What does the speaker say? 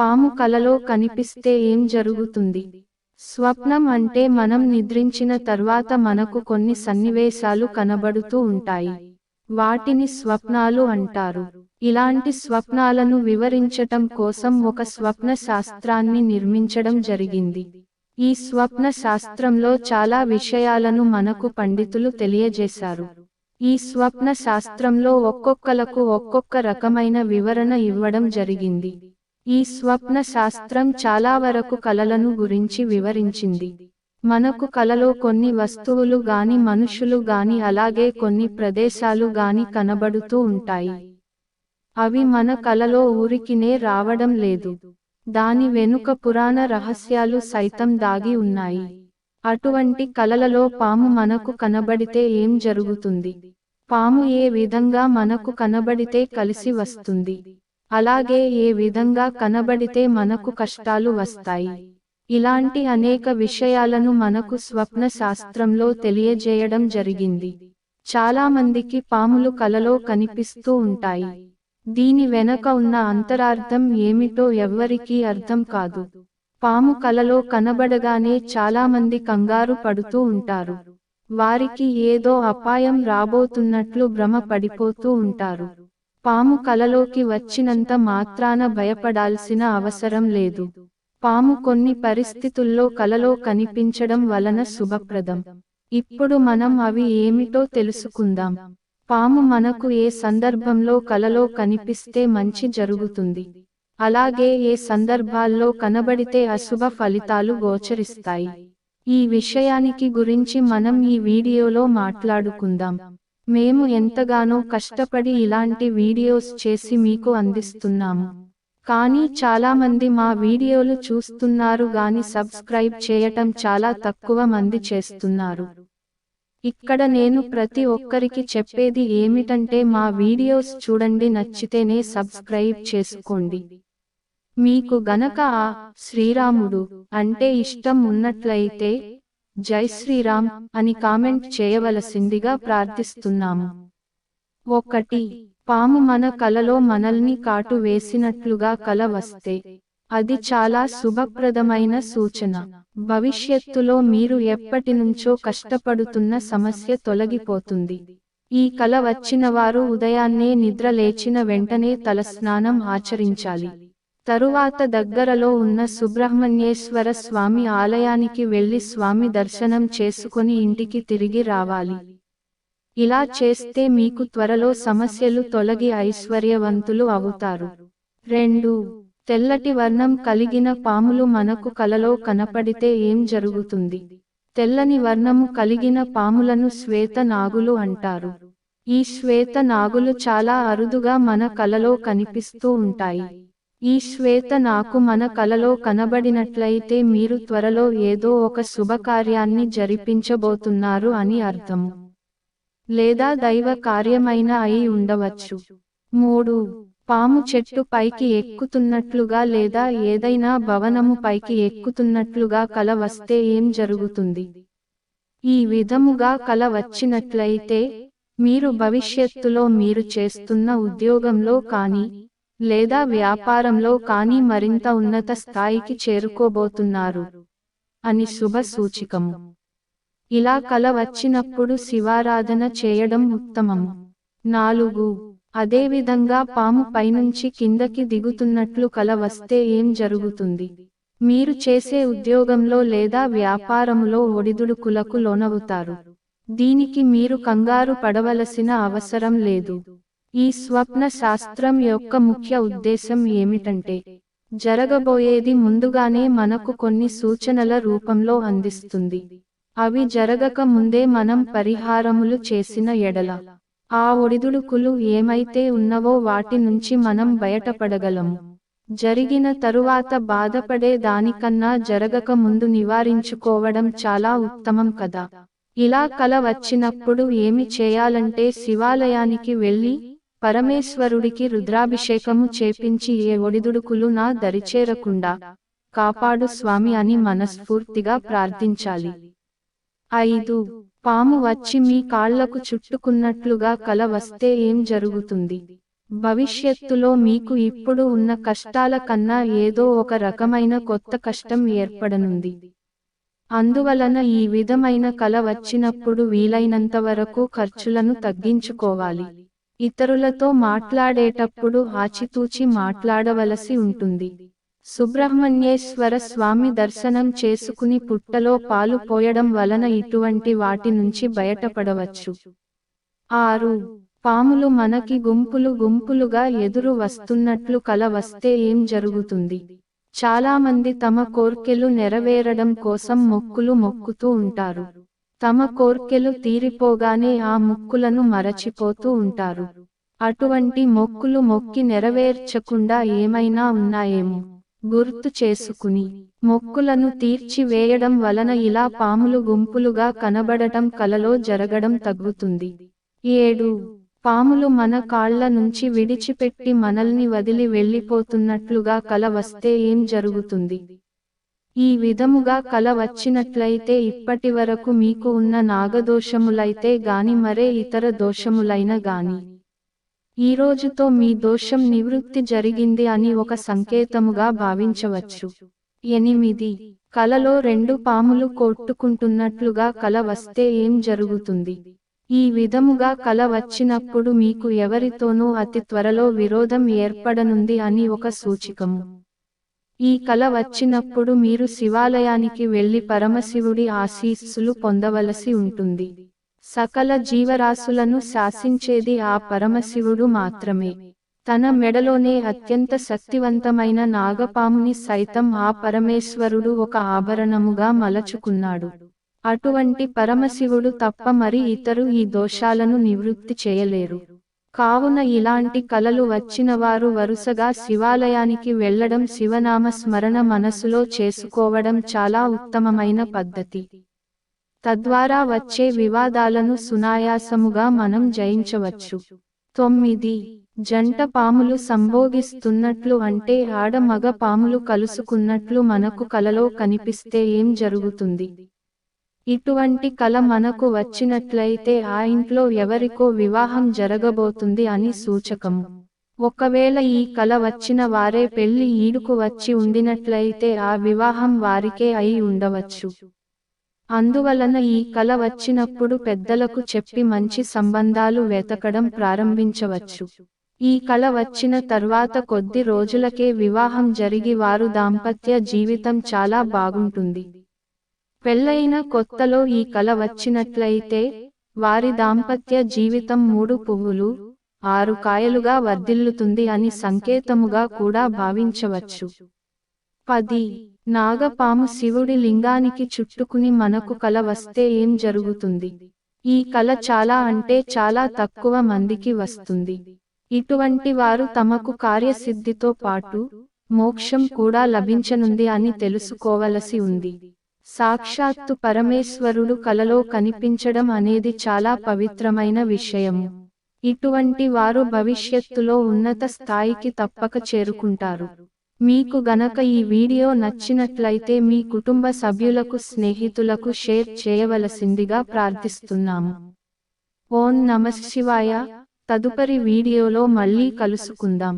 పాము కలలో కనిపిస్తే ఏం జరుగుతుంది? స్వప్నం అంటే మనం నిద్రించిన తర్వాత మనకు కొన్ని సన్నివేశాలు కనబడుతూ ఉంటాయి. వాటిని స్వప్నాలు అంటారు. ఇలాంటి స్వప్నాలను వివరించటం కోసం ఒక స్వప్న శాస్త్రాన్ని నిర్మించడం జరిగింది. ఈ స్వప్న శాస్త్రంలో చాలా విషయాలను మనకు పండితులు తెలియజేశారు. ఈ స్వప్న శాస్త్రంలో ఒక్కొక్కలకు ఒక్కొక్క రకమైన వివరణ ఇవ్వడం జరిగింది. ఈ స్వప్న శాస్త్రం చాలా వరకు కలలను గురించి వివరించింది. మనకు కలలో కొన్ని వస్తువులు గాని మనుషులు గాని అలాగే కొన్ని ప్రదేశాలు గాని కనబడుతూ ఉంటాయి. అవి మన కలలో ఊరికినే రావడం లేదు. దాని వెనుక పురాణ రహస్యాలు సైతం దాగి ఉన్నాయి. అటువంటి కలలలో పాము మనకు కనబడితే ఏం జరుగుతుంది? పాము ఏ విధంగా మనకు కనబడితే కలిసి వస్తుంది? అలాగే ఏ విధంగా కనబడితే మనకు కష్టాలు వస్తాయి. ఇలాంటి అనేక విషయాలను మనకు స్వప్న శాస్త్రంలో తెలియజేయడం జరిగింది. చాలా మందికి పాములు కలలో కనిపిస్తూ ఉంటాయి. దీని వెనక ఉన్న అంతరార్థం ఏమిటో ఎవ్వరికీ అర్థం కాదు. పాము కలలో కనబడగానే చాలామంది కంగారు పడుతూ ఉంటారు. వారికి ఏదో అపాయం రాబోతున్నట్లు భ్రమ పడిపోతూ ఉంటారు. పాము కలలోకి వచ్చినంత మాత్రాన భయపడాల్సిన అవసరం లేదు. పాము కొన్ని పరిస్థితుల్లో కలలో కనిపించడం వలన శుభప్రదం. ఇప్పుడు మనం అవి ఏమిటో తెలుసుకుందాం. పాము మనకు ఏ సందర్భంలో కలలో కనిపిస్తే మంచి జరుగుతుంది. అలాగే ఏ సందర్భాల్లో కనబడితే అశుభ ఫలితాలు గోచరిస్తాయి. ఈ విషయానికి గురించి మనం ఈ వీడియోలో మాట్లాడుకుందాం. మేము ఎంతగానో కష్టపడి ఇలాంటి వీడియోస్ చేసి మీకు అందిస్తున్నాము కానీ చాలామంది మా వీడియోలు చూస్తున్నారు గాని సబ్స్క్రైబ్ చేయటం చాలా తక్కువ మంది చేస్తున్నారు. ఇక్కడ నేను ప్రతి ఒక్కరికి చెప్పేది ఏమిటంటే మా వీడియోస్ చూడండి నచ్చితేనే సబ్స్క్రైబ్ చేసుకోండి. మీకు గనక ఆ శ్రీరాముడు అంటే ఇష్టం ఉన్నట్లయితే జై శ్రీరామ్ అని కామెంట్ చేయవలసిందిగా ప్రార్థిస్తున్నాము. ఒకటి పాము మన కలలో మనల్ని కాటు వేసినట్లుగా కల వస్తే అది చాలా శుభప్రదమైన సూచన. భవిష్యత్తులో మీరు ఎప్పటినుంచో కష్టపడుతున్న సమస్య తొలగిపోతుంది. ఈ కల వచ్చిన వారు ఉదయాన్నే నిద్ర లేచిన వెంటనే తలస్నానం ఆచరించాలి. తరువాత దగ్గరలో ఉన్న సుబ్రహ్మణ్యేశ్వర స్వామి ఆలయానికి వెళ్ళి స్వామి దర్శనం చేసుకొని ఇంటికి తిరిగి రావాలి. ఇలా చేస్తే మీకు త్వరలో సమస్యలు తొలగి ఐశ్వర్యవంతులు అవుతారు. రెండు తెల్లటి వర్ణం కలిగిన పాములు మనకు కలలో కనపడితే ఏం జరుగుతుంది? తెల్లని వర్ణము కలిగిన పాములను శ్వేత నాగులు అంటారు. ఈ శ్వేత నాగులు చాలా అరుదుగా మన కలలో కనిపిస్తూ ఉంటాయి. ఈ శ్వేత నాకు మన కలలో కనబడినట్లయితే మీరు త్వరలో ఏదో ఒక శుభకార్యాన్ని జరిపించబోతున్నారు అని అర్థము లేదా దైవ కార్యమైన అయి ఉండవచ్చు. మూడు. పాము చెట్టు పైకి ఎక్కుతున్నట్లుగా లేదా ఏదైనా భవనము పైకి ఎక్కుతున్నట్లుగా కల వస్తే ఏం జరుగుతుంది? ఈ విధముగా కల వచ్చినట్లయితే మీరు భవిష్యత్తులో మీరు చేస్తున్న ఉద్యోగంలో కానీ లేదా వ్యాపారంలో కానీ మరింత ఉన్నత స్థాయికి చేరుకోబోతున్నారు. అని శుభ సూచికము. ఇలా కల వచ్చినప్పుడు శివారాధన చేయడం ఉత్తమము. నాలుగు అదేవిధంగా పాము పైనుంచి కిందకి దిగుతున్నట్లు కల వస్తే ఏం జరుగుతుంది? మీరు చేసే ఉద్యోగంలో లేదా వ్యాపారములో ఒడిదుడుకులకు లోనవుతారు. దీనికి మీరు కంగారు పడవలసిన అవసరం లేదు. ఈ స్వప్న శాస్త్రం యొక్క ముఖ్య ఉద్దేశం ఏమిటంటే జరగబోయేది ముందుగానే మనకు కొన్ని సూచనల రూపంలో అందిస్తుంది. అవి జరగక ముందే మనం పరిహారములు చేసిన ఎడల. ఆ ఒడిదుడుకులు ఏమైతే ఉన్నవో వాటి నుంచి మనం బయటపడగలము. జరిగిన తరువాత బాధపడే దానికన్నా జరగక ముందు నివారించుకోవడం చాలా ఉత్తమం కదా. ఇలా కల వచ్చినప్పుడు ఏమి చేయాలంటే శివాలయానికి వెళ్ళి పరమేశ్వరుడికి రుద్రాభిషేకము చేపించి ఏ ఒడిదుడుకులు నా దరిచేరకుండా కాపాడు స్వామి అని మనస్ఫూర్తిగా ప్రార్థించాలి. ఐదు పాము వచ్చి మీ కాళ్ళకు చుట్టుకున్నట్లుగా కల వస్తే ఏం జరుగుతుంది? భవిష్యత్తులో మీకు ఇప్పుడు ఉన్న కష్టాల కన్నా ఏదో ఒక రకమైన కొత్త కష్టం ఏర్పడనుంది. అందువలన ఈ విధమైన కల వచ్చినప్పుడు వీలైనంత వరకు ఖర్చులను తగ్గించుకోవాలి. ఇతరులతో మాట్లాడేటప్పుడు ఆచితూచి మాట్లాడవలసి ఉంటుంది. సుబ్రహ్మణ్యేశ్వర స్వామి దర్శనం చేసుకుని పుట్టలో పాలు పోయడం వలన ఇటువంటి వాటి నుంచి బయటపడవచ్చు. ఆరు. పాములు మనకి గుంపులు గుంపులుగా ఎదురు వస్తున్నట్లు కల వస్తే ఏం జరుగుతుంది? చాలామంది తమ కోర్కెలు నెరవేరడం కోసం మొక్కులు మొక్కుతూ ఉంటారు. తమ కోర్కెలు తీరిపోగానే ఆ మొక్కులను మరచిపోతూ ఉంటారు. అటువంటి మొక్కులు మొక్కి నెరవేర్చకుండా ఏమైనా ఉన్నాయేమో గుర్తు చేసుకుని. మొక్కులను తీర్చివేయడం వలన ఇలా పాములు గుంపులుగా కనబడటం కలలో జరగడం తగ్గుతుంది. ఏడు. పాములు మన కాళ్ళ నుంచి విడిచిపెట్టి మనల్ని వదిలి వెళ్ళిపోతున్నట్లుగా కల వస్తే ఏం జరుగుతుంది? ఈ విధముగా కల వచ్చినట్లయితే ఇప్పటి వరకు మీకు ఉన్న నాగదోషములైతే గాని మరే ఇతర దోషములైన గాని. ఈ రోజుతో మీ దోషం నివృత్తి జరిగింది అని ఒక సంకేతముగా భావించవచ్చు. ఎనిమిది. కలలో రెండు పాములు కొట్టుకుంటున్నట్లుగా కల వస్తే ఏం జరుగుతుంది? ఈ విధముగా కల వచ్చినప్పుడు మీకు ఎవరితోనూ అతి త్వరలో విరోధం ఏర్పడనుంది అని ఒక సూచికము. ఈ కల వచ్చినప్పుడు మీరు శివాలయానికి వెళ్ళి పరమశివుడి ఆశీస్సులు పొందవలసి ఉంటుంది. సకల జీవరాశులను శాసించేది ఆ పరమశివుడు మాత్రమే. తన మెడలోనే అత్యంత శక్తివంతమైన నాగపాముని సైతం ఆ పరమేశ్వరుడు ఒక ఆభరణముగా మలచుకున్నాడు. అటువంటి పరమశివుడు తప్ప మరి ఇతరు ఈ దోషాలను నివృత్తి చేయలేరు. కావున ఇలాంటి కలలు వచ్చిన వారు వరుసగా శివాలయానికి వెళ్ళడం శివనామ స్మరణ మనసులో చేసుకోవడం చాలా ఉత్తమమైన పద్ధతి. తద్వారా వచ్చే వివాదాలను సునాయాసముగా మనం జయించవచ్చు. తొమ్మిది. జంట పాములు సంభోగిస్తున్నట్లు అంటే ఆడ మగ పాములు కలుసుకున్నట్లు మనకు కలలో కనిపిస్తే ఏం జరుగుతుంది? ఇటువంటి కల మనకు వచ్చినట్లయితే ఆ ఇంట్లో ఎవరికో వివాహం జరగబోతుంది అని సూచకము ఒకవేళ ఈ కల వచ్చిన వారే పెళ్ళి ఈడుకు వచ్చి ఉండినట్లయితే ఆ వివాహం వారికే అయి ఉండవచ్చు. అందువలన ఈ కల వచ్చినప్పుడు పెద్దలకు చెప్పి మంచి సంబంధాలు వెతకడం ప్రారంభించవచ్చు. ఈ కళ వచ్చిన తర్వాత కొద్ది రోజులకే వివాహం జరిగి వారు దాంపత్య జీవితం చాలా బాగుంటుంది. పెళ్ళైన కొత్తలో ఈ కల వచ్చినట్లయితే వారి దాంపత్య జీవితం మూడు పువ్వులు ఆరు కాయలుగా వర్ధిల్లుతుంది అని సంకేతముగా కూడా భావించవచ్చు. పది. నాగపాము శివుడి లింగానికి చుట్టుకుని మనకు కల వస్తే ఏం జరుగుతుంది? ఈ కళ చాలా అంటే చాలా తక్కువ మందికి వస్తుంది. ఇటువంటి వారు తమకు కార్యసిద్ధితో పాటు మోక్షం కూడా లభించనుంది అని తెలుసుకోవలసి ఉంది. సాక్షాత్తు పరమేశ్వరుడు కలలో కనిపించడం అనేది చాలా పవిత్రమైన విషయము. ఇటువంటి వారు భవిష్యత్తులో ఉన్నత స్థాయికి తప్పక చేరుకుంటారు. మీకు గనక ఈ వీడియో నచ్చినట్లయితే మీ కుటుంబ సభ్యులకు స్నేహితులకు షేర్ చేయవలసిందిగా ప్రార్థిస్తున్నాము. ఓం నమ శివాయ. తదుపరి వీడియోలో మళ్ళీ కలుసుకుందాం.